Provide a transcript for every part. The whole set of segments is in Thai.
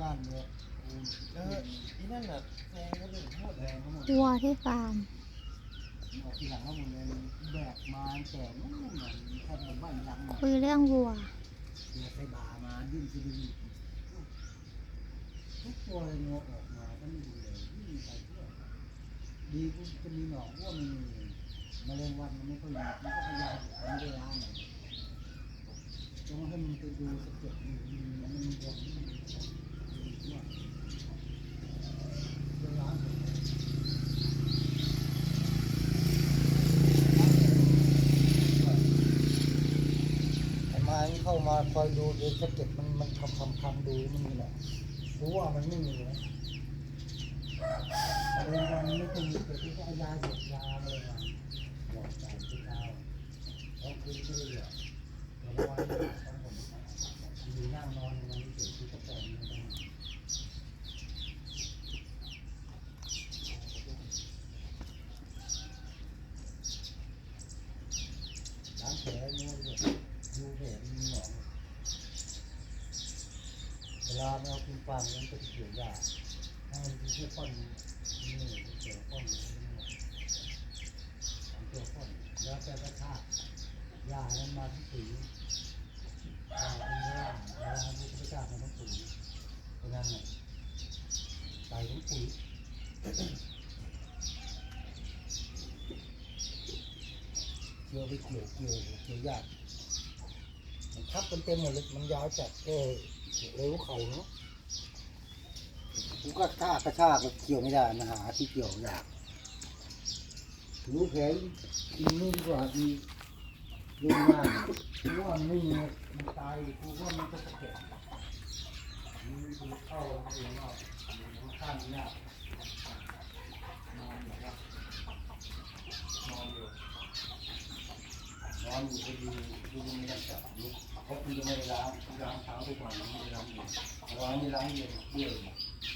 งานเนี่ยแล้วอีนั่นน่ะแฟนก็เป็นโทษแรงทั้งหมดวัวที่ฟาร์มออกทีหลังก็หมดเลยแบกมาแต่นู่นน่ะแทบจะบ้านยังคุยเรื่องวัวเสียใส่บามาดิ้นสิดิ้นทุกตัวเลยงอออกมาก็ไม่ดูเลยวิ่งไปเพื่อดีกูจะมีหนองว่ามันมีแมลงวันมันไม่ค่อยมีมันก็พยายามอยู่ไม่ได้ล้างเลยต้องให้มันไปดูสะเก็ดมันมันมันบวมมันบวม เนี่ยจะล้างไอ้ไม้มันเข้ามาคอยดูเดี๋ยวสะเก็ดมันมันคำคำคำดูมันมีแหละรู้ว่ามันไม่มีนะอะไรมันไม่เคยมีแต่ที่เอายาหยดยาอะไรมาหยดใส่ที่เท้าเอาคืนที่อเหลือแต่ละวันต้องผมอยู่นั่งนอนมันเฉยที่กระป๋องมันต้องล้างแผลเนี่ยเลยดูแผลมันมีหนอง เวลาเราเอาคุณฟังมันก็จะเกี่ยวยาถ้ามันเป็นแค่ป้อนนี่เกี่ยวป้อนนี่สองตัวป้อนแล้วแต่กระชากยานั้นมาที่สียาเป็นร่างเวลาที่กระชากมันต้องปุ๋ยเพราะนั้นเนี่ยใส่ทั้งปุ๋ยเกี่ยวไปเกี่ยวเกี่ยวเกี่ยวยากมันทับกันเต็มหมดเลยมันยาวจัดเออ เร็วเขาเนาะกูก็ท่ากระชากก็เกี่ยวไม่ได้มันหาที่เกี่ยวยากรู้แผลอีนู่นกว่าอีลุงมากกูว่ามันไม่มีมันตายกูว่ามันก็สะเก็ดมันเข้าเองเนาะข้างเนี่ยนอนอยู่ครับนอนอยู่ น อนอยู่ก็ดูดูไม่ได้จับลุกเพราะคุณจะไม่ได้ล้างล้างเท้าทุกวันไม่ได้ล้างเย็นล้างนี่ล้างเย็นเปรี้ย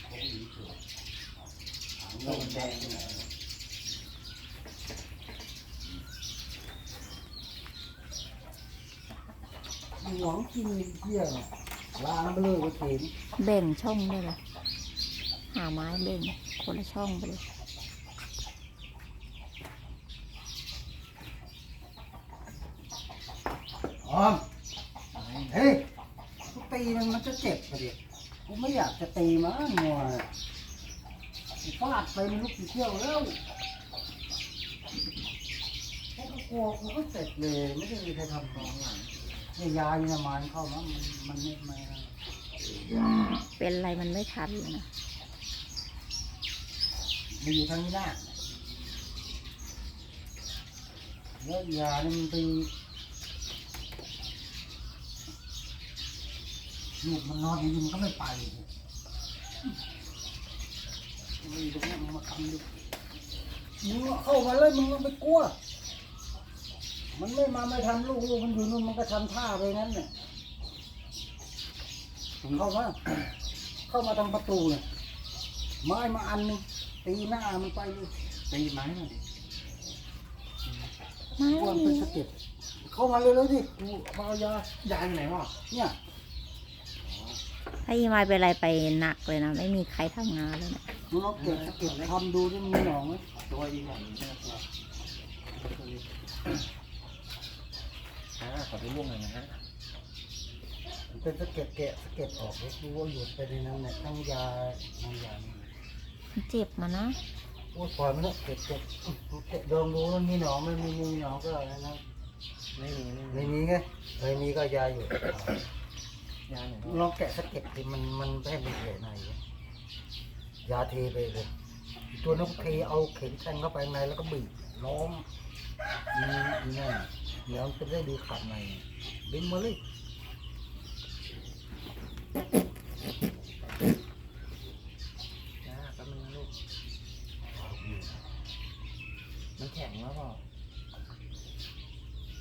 เขาหนีเถื่อนหางลมแดงเนี่ยหวงกินเที่ยงล้างไปเลยก็เข็นแบ่งช่องได้เลยหาไม้แบ่งคนละช่องไปเลย ออมเฮ้ยกูตีมันมันจะเจ็บไปดิกูไม่อยากจะตีมันงัวกูฟาดไปมันลุกกี่เที่ยวแล้วเพราะกูกลัวกูก็เสร็จเลยไม่ได้มีใครทำของหลังนี่ยาเยอรมันเข้ามามันมันไม่ไม่เป็นอะไรมันไม่ทันเลยนะดีอยู่ทางนี้นะแล้วยานี่มันไป ลูกมันนอนอยู่มันก็ไม่ไปมีตรงนี้มันมาทำดูมึงเข้ามาเลยมึงไม่กลัว มันไม่มาไม่ทำลูกลูกมันอยู่นู่นมันก็ทำท่าไปงั้นเนี่ยเข้ามาเข้ามาทางประตูเนี่ยไม้มาอันหนึงตีหน้ามันไปเลยตีไม้หน่อยดิไม้กวนไม่เป็นมีสะเก็ดเข้ามาเลยเลยดิกูมาเอายายายอยู่ไหนวะเนี่ย ถ้าอีไม้เป็นอะไรไปหนักเลยนะ ไม่มีใครทำงานเลยนะมึงเอาเก็บสะเก็ดทำดูที่มีหนองไหมตัวอีกหน่อยนึงนะตัวอ่าขอไปร่วงหน่อยนะฮะมันเป็นสะเก็ดแกะสะเก็ดออกเลยดูว่าหยุดไปในนั้นเนี่ยทั้งยาทั้งยานี่มันเจ็บมานะโอ้ยปล่อยมันเถอะเก็บเก็บเก็บลองดูมันมีหนองไหมันมีมีหนองก็อะไรนะไม่มีไม่ไม่มีมีไงไม่มีก็ยาอยู่ ยาไหนลองแกะสะเก็ดดิมันมันให้มันแผลในวะยาเทไปเลยตัวน้องเทเอาเข็มแทงเข้าไปในแล้วก็บีบล้อมมีมีนั่นเดี๋ยวมันจะได้ดูขาดในดึงมาเลยยาแป๊บนึงนะลูกมันแข็งแล้วเปล่า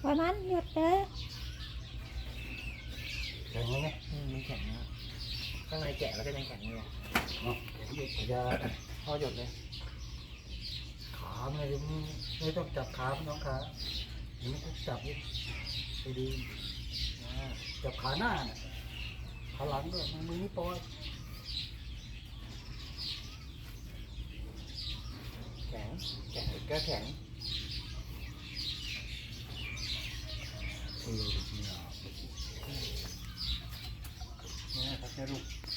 วันนั้นหยุดเลย แข็งแล้ไหมอืมมันแข็งนะข้างในแกะแล้วก็ยังแข็งอยู่เลยอย่าพ่อหยดเลย ขาไม่ไม่ต้องจับขาพี่น้องขาไม่ต้องจับไปดีจับขาหน้าน่ะขาหลังด้วยมือนี่ปอยแข็งแข็งก็แข็งเออเนี่ย Charo.